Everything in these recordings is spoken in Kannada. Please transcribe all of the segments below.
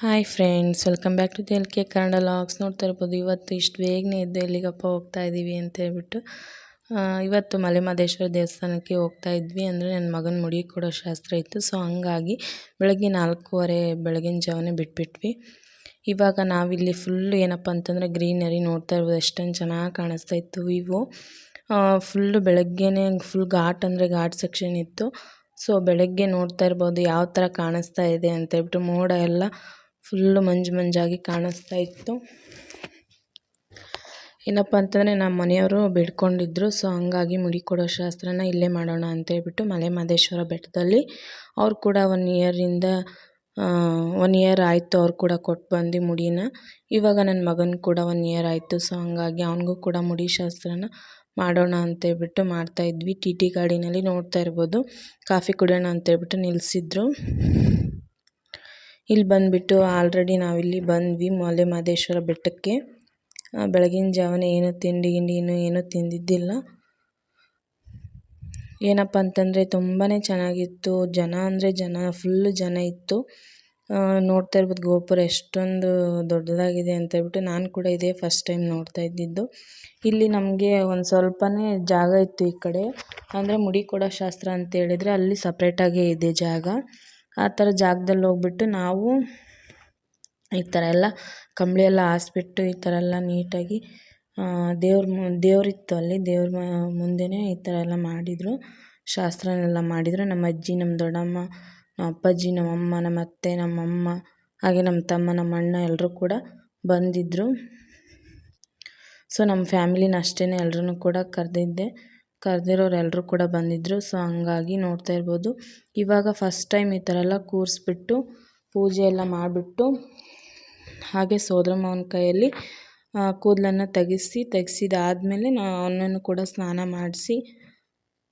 Hi friends welcome back to L K Kannada logs ನೋಡ್ತಾ ಇರ್ಬೋದು, ಇವತ್ತು ಇಷ್ಟು ಬೇಗನೆ ಇದ್ದು ಎಲ್ಲಿಗಪ್ಪ ಹೋಗ್ತಾ ಇದ್ದೀವಿ ಅಂತ ಹೇಳ್ಬಿಟ್ಟು ಇವತ್ತು ಮಲೆಮಹದೇಶ್ವರ ದೇವಸ್ಥಾನಕ್ಕೆ ಹೋಗ್ತಾ ಇದ್ವಿ ಅಂದರೆ ನನ್ನ ಮಗನ ಮುಡಿ ಕೊಡೋ ಶಾಸ್ತ್ರ ಇತ್ತು. ಸೊ ಹಂಗಾಗಿ ಬೆಳಗ್ಗೆ ನಾಲ್ಕೂವರೆ ಬೆಳಗಿನ ಜಾವನೇ ಬಿಟ್ಬಿಟ್ವಿ. ಇವಾಗ ನಾವಿಲ್ಲಿ ಫುಲ್ ಏನಪ್ಪ ಅಂತಂದರೆ ಗ್ರೀನರಿ ನೋಡ್ತಾ ಇರ್ಬೋದು, ಎಷ್ಟೊಂದು ಚೆನ್ನಾಗಿ ಕಾಣಿಸ್ತಾ ಇತ್ತು ವಿವೋ. ಫುಲ್ಲು ಬೆಳಗ್ಗೆನೇ ಫುಲ್ ಘಾಟ್ ಅಂದರೆ ಘಾಟ್ ಸೆಕ್ಷನ್ ಇತ್ತು. ಸೊ ಬೆಳಗ್ಗೆ ನೋಡ್ತಾ ಇರ್ಬೋದು ಯಾವ ಥರ ಕಾಣಿಸ್ತಾ ಇದೆ ಅಂತ ಹೇಳ್ಬಿಟ್ಟು ಮೋಡ ಎಲ್ಲ ಫುಲ್ಲು ಮಂಜು ಮಂಜಾಗಿ ಕಾಣಿಸ್ತಾ ಇತ್ತು. ಏನಪ್ಪ ಅಂತಂದರೆ ನಮ್ಮ ಮನೆಯವರು ಬಿಡ್ಕೊಂಡಿದ್ರು, ಸೊ ಹಂಗಾಗಿ ಮುಡಿ ಕೊಡೋ ಶಾಸ್ತ್ರನ ಇಲ್ಲೇ ಮಾಡೋಣ ಅಂತೇಳ್ಬಿಟ್ಟು ಮಲೆ ಮಹದೇಶ್ವರ ಬೆಟ್ಟದಲ್ಲಿ ಅವ್ರು ಕೂಡ ಒನ್ ಇಯರಿಂದ ಒನ್ ಇಯರ್ ಆಯಿತು ಅವ್ರು ಕೂಡ ಕೊಟ್ಟು ಬಂದು ಮುಡಿನ. ಇವಾಗ ನನ್ನ ಮಗನ ಕೂಡ ಒನ್ ಇಯರ್ ಆಯಿತು, ಸೊ ಹಂಗಾಗಿ ಅವನಿಗೂ ಕೂಡ ಮುಡಿ ಶಾಸ್ತ್ರನ ಮಾಡೋಣ ಅಂತೇಳ್ಬಿಟ್ಟು ಮಾಡ್ತಾಯಿದ್ವಿ ಟಿ ಟಿ ಗಾಡಿನಲ್ಲಿ ನೋಡ್ತಾ ಇರ್ಬೋದು. ಕಾಫಿ ಕುಡಿಯೋಣ ಅಂತೇಳ್ಬಿಟ್ಟು ನಿಲ್ಲಿಸಿದ್ರು ಇಲ್ಲಿ ಬಂದುಬಿಟ್ಟು ಆಲ್ರೆಡಿ ನಾವಿಲ್ಲಿ ಬಂದ್ವಿ ಮಲೆ ಮಹದೇಶ್ವರ ಬೆಟ್ಟಕ್ಕೆ. ಬೆಳಗಿನ ಜಾವನೇ ಏನು ತಿಂಡಿ ಗಿಂಡಿ ಇನ್ನೂ ಏನೂ ತಿಂದಿದ್ದಿಲ್ಲ. ಏನಪ್ಪ ಅಂತಂದರೆ ತುಂಬಾ ಚೆನ್ನಾಗಿತ್ತು. ಜನ ಅಂದರೆ ಜನ ಫುಲ್ ಜನ ಇತ್ತು. ನೋಡ್ತಾ ಇರ್ಬೋದು ಗೋಪುರ ಎಷ್ಟೊಂದು ದೊಡ್ಡದಾಗಿದೆ ಅಂತ ಹೇಳ್ಬಿಟ್ಟು ನಾನು ಕೂಡ ಇದೇ ಫಸ್ಟ್ ಟೈಮ್ ನೋಡ್ತಾ ಇದ್ದಿದ್ದು. ಇಲ್ಲಿ ನಮಗೆ ಒಂದು ಸ್ವಲ್ಪನೇ ಜಾಗ ಇತ್ತು ಈ ಕಡೆ. ಅಂದರೆ ಮುಡಿ ಕೊಡೋ ಶಾಸ್ತ್ರ ಅಂತ ಹೇಳಿದರೆ ಅಲ್ಲಿ ಸಪ್ರೇಟಾಗೇ ಇದೆ ಜಾಗ. ಆ ಥರ ಜಾಗ್ದಲ್ಲಿ ಹೋಗ್ಬಿಟ್ಟು ನಾವು ಈ ಥರ ಎಲ್ಲ ಕಂಬಳಿ ಎಲ್ಲ ಹಾಸ್ಬಿಟ್ಟು ಈ ಥರ ಎಲ್ಲ ನೀಟಾಗಿ ದೇವ್ರ ಮು, ದೇವರಿತ್ತು ಅಲ್ಲಿ, ದೇವ್ರ ಮುಂದೆಯೇ ಈ ಥರ ಎಲ್ಲ ಮಾಡಿದರು. ಶಾಸ್ತ್ರನೆಲ್ಲ ಮಾಡಿದರು. ನಮ್ಮ ಅಜ್ಜಿ, ನಮ್ಮ ದೊಡ್ಡಮ್ಮ, ನಮ್ಮ ಅಪ್ಪಾಜಿ, ನಮ್ಮ ಅಮ್ಮ, ನಮ್ಮ ಅತ್ತೆ, ನಮ್ಮ ಅಮ್ಮ, ಹಾಗೆ ನಮ್ಮ ತಮ್ಮ, ನಮ್ಮ ಅಣ್ಣ ಎಲ್ಲರೂ ಕೂಡ ಬಂದಿದ್ದರು ಸೊ, ನಮ್ಮ ಫ್ಯಾಮಿಲಿನ ಅಷ್ಟೇ ಎಲ್ಲರನ್ನೂ ಕೂಡ ಕರೆದಿದ್ದೆ. ಕರೆದಿರೋರು ಎಲ್ಲರೂ ಕೂಡ ಬಂದಿದ್ದರು ಸೊ, ಹಂಗಾಗಿ ನೋಡ್ತಾ ಇರ್ಬೋದು. ಇವಾಗ ಫಸ್ಟ್ ಟೈಮ್ ಈ ಥರ ಎಲ್ಲ ಕೂರಿಸ್ಬಿಟ್ಟು ಪೂಜೆ ಎಲ್ಲ ಮಾಡಿಬಿಟ್ಟು ಹಾಗೆ ಸೋದರ ಮಾವನ ಕೈಯಲ್ಲಿ ಕೂದಲನ್ನು ತೆಗೆಸಿ, ತೆಗೆಸಿದಾದ್ಮೇಲೆ ನಾ ಅವನನ್ನು ಕೂಡ ಸ್ನಾನ ಮಾಡಿಸಿ,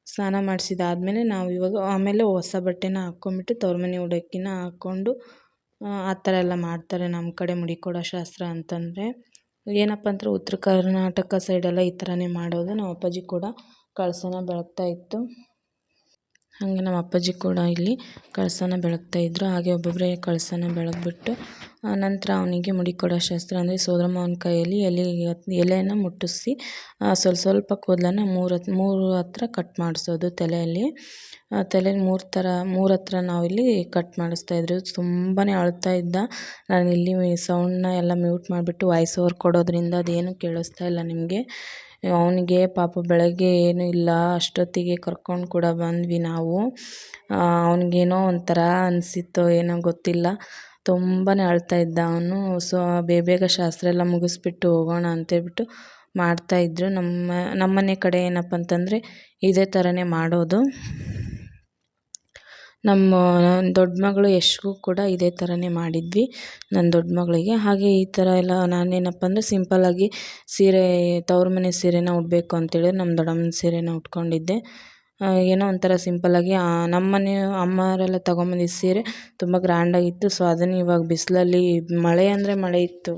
ಸ್ನಾನ ಮಾಡಿಸಿದಾದ್ಮೇಲೆ ನಾವು ಇವಾಗ ಆಮೇಲೆ ಹೊಸ ಬಟ್ಟೆನ ಹಾಕ್ಕೊಂಬಿಟ್ಟು ತವ್ರ ಮನೆ ಉಡಕ್ಕಿನ ಹಾಕ್ಕೊಂಡು, ಆ ಥರ ಎಲ್ಲ ಮಾಡ್ತಾರೆ ನಮ್ಮ ಕಡೆ ಮುಡಿಕೊಡೋ ಶಾಸ್ತ್ರ ಅಂತಂದರೆ. ಏನಪ್ಪ ಅಂದ್ರೆ ಉತ್ತರ ಕರ್ನಾಟಕ ಸೈಡೆಲ್ಲ ಈ ಥರನೇ ಮಾಡೋದು. ನಮ್ಮ ಅಪ್ಪಾಜಿ ಕೂಡ ಕಳಸನ ಬೆಳಗ್ತಾ ಇತ್ತು. ಹಾಗೆ ನಮ್ಮ ಅಪ್ಪಾಜಿ ಕೂಡ ಇಲ್ಲಿ ಕಳಸನ ಬೆಳಗ್ತಾ ಇದ್ದರು ಹಾಗೆ ಒಬ್ಬೊಬ್ಬರೇ ಕಳಸನ ಬೆಳಗ್ಬಿಟ್ಟು ನಂತರ ಅವನಿಗೆ ಮುಡಿ ಕೊಡೋ ಶಾಸ್ತ್ರ ಅಂದರೆ ಸೋದರ ಮಾವನ ಕೈಯಲ್ಲಿ ಎಲೆ ಎಲೆಯನ್ನು ಮುಟ್ಟಿಸಿ ಸ್ವಲ್ಪ ಸ್ವಲ್ಪ ಕೂದಲನ್ನು ಮೂರು ಹತ್, ಮೂರು ಹತ್ರ ಕಟ್ ಮಾಡಿಸೋದು ತಲೆಯಲ್ಲಿ. ತಲೆಯಲ್ಲಿ ಮೂರು ಥರ, ಮೂರು ಹತ್ರ ನಾವಿಲ್ಲಿ ಕಟ್ ಮಾಡಿಸ್ತಾ ಇದ್ರು. ತುಂಬಾ ಅಳ್ತಾ ಇದ್ದ. ನಾನು ಇಲ್ಲಿ ಸೌಂಡನ್ನ ಎಲ್ಲ ಮ್ಯೂಟ್ ಮಾಡಿಬಿಟ್ಟು ವಾಯ್ಸ್ ಓವರ್ ಕೊಡೋದ್ರಿಂದ ಅದೇನು ಕೇಳಿಸ್ತಾ ಇಲ್ಲ ನಿಮಗೆ. ಅವನಿಗೆ ಪಾಪ ಬೆಳಗ್ಗೆ ಏನೂ ಇಲ್ಲ, ಅಷ್ಟೊತ್ತಿಗೆ ಕರ್ಕೊಂಡು ಕೂಡ ಬಂದ್ವಿ ನಾವು. ಅವನಿಗೇನೋ ಒಂಥರ ಅನಿಸಿತ್ತೋ ಏನೋ ಗೊತ್ತಿಲ್ಲ. ತುಂಬಾ ಅಳ್ತಾ ಇದ್ದ ಅವನು. ಸೊ, ಬೇಗ ಶಾಸ್ತ್ರ ಎಲ್ಲ ಮುಗಿಸ್ಬಿಟ್ಟು ಹೋಗೋಣ ಅಂತೇಳ್ಬಿಟ್ಟು ಮಾಡ್ತಾಯಿದ್ರು ನಮ್ಮ, ನಮ್ಮನೆ ಕಡೆ ಏನಪ್ಪ ಅಂತಂದರೆ ಇದೇ ಥರನೇ ಮಾಡೋದು. ನಮ್ಮ ನನ್ನ ದೊಡ್ಡ ಮಗಳು ಯಶ್ಗೂ ಕೂಡ ಇದೇ ಥರನೇ ಮಾಡಿದ್ವಿ ನನ್ನ ದೊಡ್ಡ ಮಗಳಿಗೆ. ಹಾಗೆ ಈ ಥರ ಎಲ್ಲ ನಾನೇನಪ್ಪ ಅಂದರೆ ಸಿಂಪಲ್ಲಾಗಿ ಸೀರೆ, ತವ್ರ ಮನೆ ಸೀರೆನ ಉಡಬೇಕು ಅಂತೇಳಿ ನಮ್ಮ ದೊಡ್ಡಮ್ಮನ ಸೀರೆನ ಉಟ್ಕೊಂಡಿದ್ದೆ. ಏನೋ ಒಂಥರ ಸಿಂಪಲ್ಲಾಗಿ ನಮ್ಮ ಮನೆ ಅಮ್ಮವರೆಲ್ಲ ತೊಗೊಂಬಂದಿದ್ದ ಸೀರೆ ತುಂಬ ಗ್ರ್ಯಾಂಡಾಗಿತ್ತು ಸೊ ಅದನ್ನು ಇವಾಗ ಬಿಸಿಲಲ್ಲಿ ಮಳೆ ಅಂದರೆ ಮಳೆ ಇತ್ತು.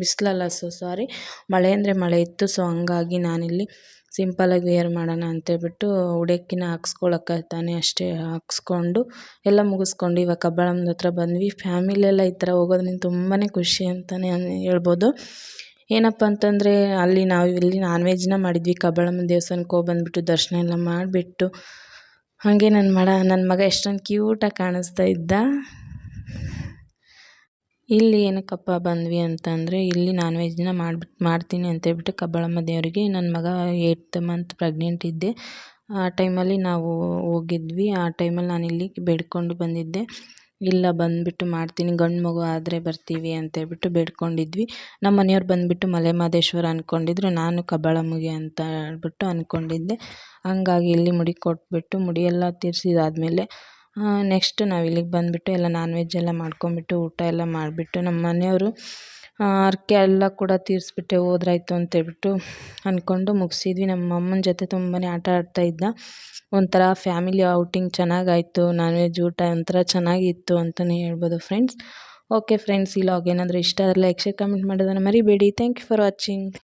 ಬಿಸಿಲಲ್ಲ ಸೊ ಸಾರಿ ಮಳೆ ಅಂದರೆ ಮಳೆ ಇತ್ತು. ಸೊ ಹಂಗಾಗಿ ನಾನಿಲ್ಲಿ ಸಿಂಪಲಾಗಿ ವೇರ್ ಮಾಡೋಣ ಅಂತೇಳ್ಬಿಟ್ಟು ಉಡಕ್ಕಿನ ಹಾಕ್ಸ್ಕೊಳಕ್ಕೆ ತಾನೇ ಅಷ್ಟೇ. ಹಾಕ್ಸ್ಕೊಂಡು ಎಲ್ಲ ಮುಗಿಸ್ಕೊಂಡು ಇವಾಗ ಕಬ್ಬಾಳಮ್ಮನ ಹತ್ರ ಬಂದ್ವಿ. ಫ್ಯಾಮಿಲಿಯೆಲ್ಲ ಈ ಥರ ಹೋಗೋದ್ರಿಂದ ತುಂಬಾ ಖುಷಿ ಅಂತಲೇ ಹೇಳ್ಬೋದು. ಏನಪ್ಪ ಅಂತಂದರೆ ಅಲ್ಲಿ ನಾವು ಇಲ್ಲಿ ನಾನ್ ವೆಜ್ನ ಮಾಡಿದ್ವಿ. ಕಬ್ಬಾಳಮ್ಮನ ದೇವಸ್ಥಾನಕ್ಕೆ ಹೋಗಿ ಬಂದುಬಿಟ್ಟು ದರ್ಶನ ಎಲ್ಲ ಮಾಡಿಬಿಟ್ಟು ಹಾಗೆ ನನ್ನ ಮಡ ನನ್ನ ಮಗ ಎಷ್ಟೊಂದು ಕ್ಯೂಟಾಗಿ ಕಾಣಿಸ್ತಾ ಇದ್ದ. ಇಲ್ಲಿ ಏನಕ್ಕಪ್ಪ ಬಂದ್ವಿ ಅಂತಂದರೆ, ಇಲ್ಲಿ ನಾನ್ ವೆಜ್ನ ಮಾಡ್ಬಿಟ್ಟು ಮಾಡ್ತೀನಿ ಅಂತೇಳ್ಬಿಟ್ಟು ಕಬ್ಬಾಳಮ್ಮ ದೇವರಿಗೆ ನನ್ನ ಮಗ ಏಯ್ತ್ ಮಂತ್ ಪ್ರೆಗ್ನೆಂಟ್ ಇದ್ದೆ. ಆ ಟೈಮಲ್ಲಿ ನಾವು ಹೋಗಿದ್ವಿ. ಆ ಟೈಮಲ್ಲಿ ನಾನು ಇಲ್ಲಿ ಬೇಡ್ಕೊಂಡು ಬಂದಿದ್ದೆ. ಇಲ್ಲ, ಬಂದುಬಿಟ್ಟು ಮಾಡ್ತೀನಿ. ಗಂಡು ಮಗು ಆದರೆ ಬರ್ತೀವಿ ಅಂತೇಳ್ಬಿಟ್ಟು ಬೇಡ್ಕೊಂಡಿದ್ವಿ. ನಮ್ಮ ಮನೆಯವ್ರು ಬಂದುಬಿಟ್ಟು ಮಲೆ ಮಹದೇಶ್ವರ ಅಂದ್ಕೊಂಡಿದ್ರು ನಾನು ಕಬ್ಬಾಳಮ್ಮಗೆ ಅಂತ ಹೇಳ್ಬಿಟ್ಟು ಅಂದ್ಕೊಂಡಿದ್ದೆ ಹಂಗಾಗಿ ಇಲ್ಲಿ ಮುಡಿ ಕೊಟ್ಬಿಟ್ಟು ಮುಡಿಯೆಲ್ಲ ತೀರ್ಸಿದಾದ್ಮೇಲೆ ನೆಕ್ಸ್ಟ್ ನಾವು ಇಲ್ಲಿಗೆ ಬಂದುಬಿಟ್ಟು ಎಲ್ಲ ನಾನ್ ವೆಜ್ ಎಲ್ಲ ಮಾಡ್ಕೊಂಬಿಟ್ಟು ಊಟ ಎಲ್ಲ ಮಾಡಿಬಿಟ್ಟು ನಮ್ಮ ಮನೆಯವರು ಹರ್ಕೆ ಎಲ್ಲ ಕೂಡ ತೀರಿಸ್ಬಿಟ್ಟೆ, ಹೋದ್ರಾಯ್ತು ಅಂತೇಳ್ಬಿಟ್ಟು ಅಂದ್ಕೊಂಡು ಮುಗಿಸಿದ್ವಿ. ನಮ್ಮ ಅಮ್ಮನ ಜೊತೆ ತುಂಬಾ ಆಟ ಆಡ್ತಾ ಇದ್ದ. ಒಂಥರ ಫ್ಯಾಮಿಲಿ ಔಟಿಂಗ್ ಚೆನ್ನಾಗಾಯಿತು ನಾನ್ ವೆಜ್ ಊಟ ಒಂಥರ ಚೆನ್ನಾಗಿತ್ತು ಅಂತಲೇ ಹೇಳ್ಬೋದು ಫ್ರೆಂಡ್ಸ್ ಓಕೆ ಫ್ರೆಂಡ್ಸ್ ಈ ಲಾಗ್ ಏನಾದರೂ ಇಷ್ಟ ಆದರೆ ಲೈಕ್ ಶೇರ್ ಕಮೆಂಟ್ ಮಾಡೋದನ್ನು ಮರಿಬೇಡಿ. Thank you for watching